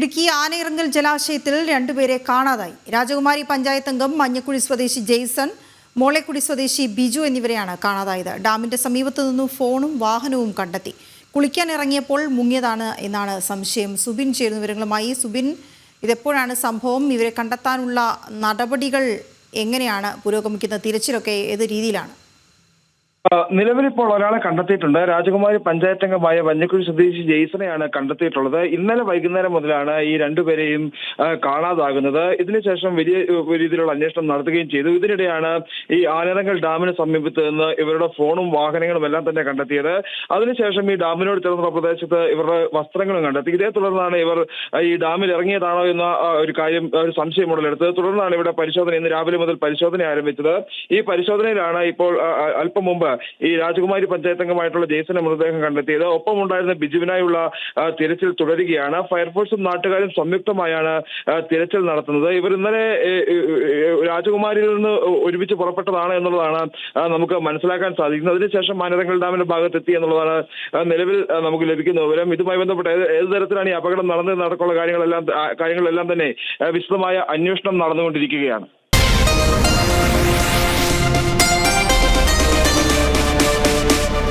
ഇടുക്കി ആനയിറങ്ങൽ ജലാശയത്തിൽ രണ്ടുപേരെ കാണാതായി. രാജകുമാരി പഞ്ചായത്ത് അംഗം മഞ്ഞക്കുഴി സ്വദേശി ജെയ്സൺ മോളെക്കുടി സ്വദേശി ബിജു എന്നിവരെയാണ് കാണാതായത്. ഡാമിന്റെ സമീപത്തു നിന്നും ഫോണും വാഹനവും കണ്ടെത്തി. കുളിക്കാൻ ഇറങ്ങിയപ്പോൾ മുങ്ങിയതാണ് എന്നാണ് സംശയം. സുബിൻ ചേരുന്ന വിവരങ്ങളുമായി. സുബിൻ ഇതെപ്പോഴാണ് സംഭവം? ഇവരെ കണ്ടെത്താനുള്ള നടപടികൾ എങ്ങനെയാണ്? പുരോഗമിക്കുന്ന തിരച്ചിലൊക്കെ ഏത് രീതിയിലാണ്? നിലവിലിപ്പോൾ ഒരാളെ കണ്ടെത്തിയിട്ടുണ്ട്. രാജകുമാരി പഞ്ചായത്തംഗമായ വഞ്ഞക്കുഴി സ്വദേശി ജെയ്സനെയാണ് കണ്ടെത്തിയിട്ടുള്ളത്. ഇന്നലെ വൈകുന്നേരം മുതലാണ് ഈ രണ്ടുപേരെയും കാണാതാകുന്നത്. ഇതിനുശേഷം വലിയ രീതിയിലുള്ള അന്വേഷണം നടത്തുകയും ചെയ്തു. ഇതിനിടെയാണ് ഈ ആനരങ്കൽ ഡാമിന് സമീപത്ത് നിന്ന് ഇവരുടെ ഫോണും വാഹനങ്ങളും എല്ലാം തന്നെ കണ്ടെത്തിയത്. അതിനുശേഷം ഈ ഡാമിനോട് ചേർന്നുള്ള പ്രദേശത്ത് ഇവരുടെ വസ്ത്രങ്ങളും കണ്ടെത്തി. ഇതേ തുടർന്നാണ് ഇവർ ഈ ഡാമിൽ ഇറങ്ങിയതാണോ എന്ന ഒരു കാര്യം ഒരു സംശയം ഉടലെടുത്തത് തുടർന്നാണ് ഇവിടെ പരിശോധന ഇന്ന് രാവിലെ മുതൽ പരിശോധന ആരംഭിച്ചത്. ഈ പരിശോധനയിലാണ് ഇപ്പോൾ അല്പം മുമ്പ് ഈ രാജകുമാരി പഞ്ചായത്ത് അംഗമായിട്ടുള്ള ജെയ്സന്റെ മൃതദേഹം കണ്ടെത്തിയത്. ഒപ്പം ഉണ്ടായിരുന്ന ബിജുവിനായുള്ള തിരച്ചിൽ തുടരുകയാണ്. ഫയർഫോഴ്സും നാട്ടുകാരും സംയുക്തമായാണ് തിരച്ചിൽ നടത്തുന്നത്. ഇവർ ഇന്നലെ രാജകുമാരിയിൽ നിന്ന് ഒരുമിച്ച് പുറപ്പെട്ടതാണ് എന്നുള്ളതാണ് നമുക്ക് മനസ്സിലാക്കാൻ സാധിക്കുന്നത്. അതിനുശേഷം മാനതങ്ങൾ ഡാമിന്റെ ഭാഗത്തെത്തി എന്നുള്ളതാണ് നിലവിൽ നമുക്ക് ലഭിക്കുന്ന വിവരം. ഇതുമായി ബന്ധപ്പെട്ട് ഏത് തരത്തിലാണ് ഈ അപകടം നടന്നത് നടക്കുള്ള കാര്യങ്ങളെല്ലാം കാര്യങ്ങളെല്ലാം തന്നെ വിശദമായ അന്വേഷണം നടന്നുകൊണ്ടിരിക്കുകയാണ്.